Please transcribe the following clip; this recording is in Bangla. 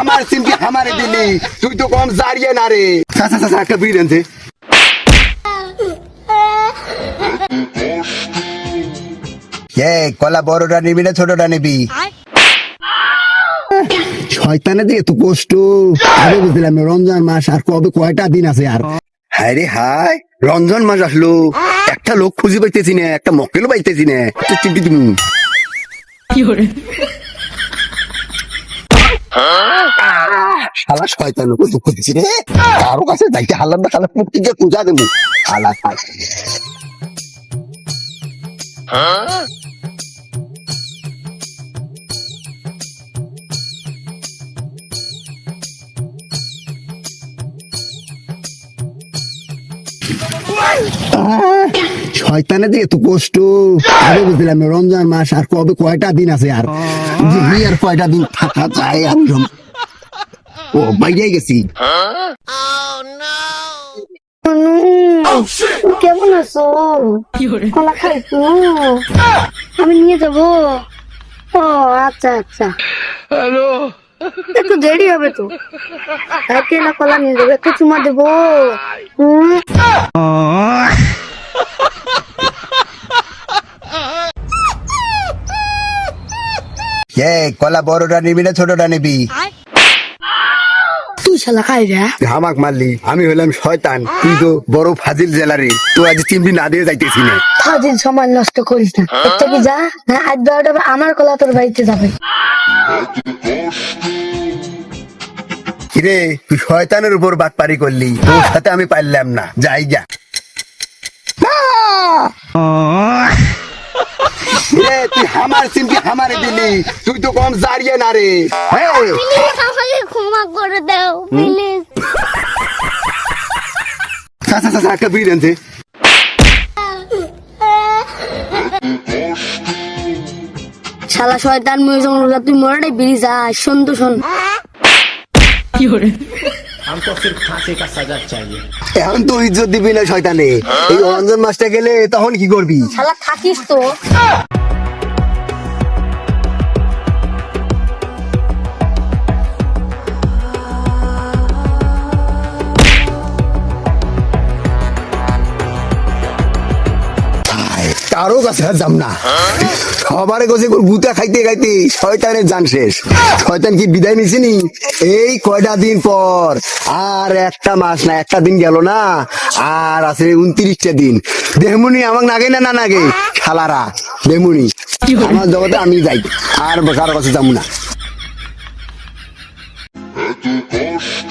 আমার সিমটি আমারে দিলি? তুই তো কম জারিয়ে না রে। চাচা চাচা একটা বিড়ি দেন যে। এ কলা বড়টা নিবি না ছোটটা নিবি? শয়তানে যে এত কষ্ট। আগে বুঝলাম রমজান মাস আর কবে কয়টা দিন আছে আর? হায় রে হায় রঞ্জন মাস আসলো। একটা লোক খুঁজে পাইতেছি না একটা মক্কেলও পাইতেছি না। তো চিন্তি তুমি শালা শয়তান রে। কারও কাছে হালাম না পূজা দেবো। শয়তানে যে এত কষ্ট। আগে বুঝলাম রমজান মাস আর কবে কয়টা দিন আছে আর? আর কয়টা দিন থাকা যায় আমি ও বাইরে গেছি কেমন আছো? কলা খাইছো? আমি নিয়ে যাব। ও আচ্ছা আচ্ছা। একটু দেরি হবে তো। কালকে না কলা নিয়ে যাব একটু চুমা দেবো। কলা বড়টা নিবি না ছোটটা নিবি? শালা হামাক মারলি আমি হলাম শয়তান তুই তো বড় ফাজিল জেলারে তো আজ না দিয়ে যাইতেছি না। ফাজিল সময় নষ্ট করিস না। যা? না আজ বারোটা আমার কলা তোর বাড়িতে যাবে। কিরে তুই শয়তানের উপর বাট পারি করলি তোর সাথে আমি পারলাম না যাই যা। তুই আমার সিমটি আমারে দিলি তুই তো কম জারিয়ে না রে। হ্যাঁ। ক্ষমা করে দাও প্লিজ চাচা চাচা একটা বিড়ি দেন যে। শালা শয়তান মুই যখন তুই মরে বিড়ি যা শোন তো শোন हमको सिर्फ फांसी का सजा चाहिए এখন তো ইজ্জত দিবি না শয়তানে এই অঞ্জন মাসটা গেলে তখন কি করবি শালা থাকিস তো কারও কাছে আর যাম না। সবারে কাছে গুতা খাইতে খাইতে শয়তানের জান শেষ। শয়তান কি বিদায় নিছিনি এই কয়টা দিন পর, আর একটা মাস না, একটা দিন গেল না, আর আছে উনত্রিশটা দিন। দেহমুনি আমাকে নাগে না না নাগে? খালারা দেহমুনি, আমার জগতে আমি যাই, আর কারও কাছে যাব না। কষ্ট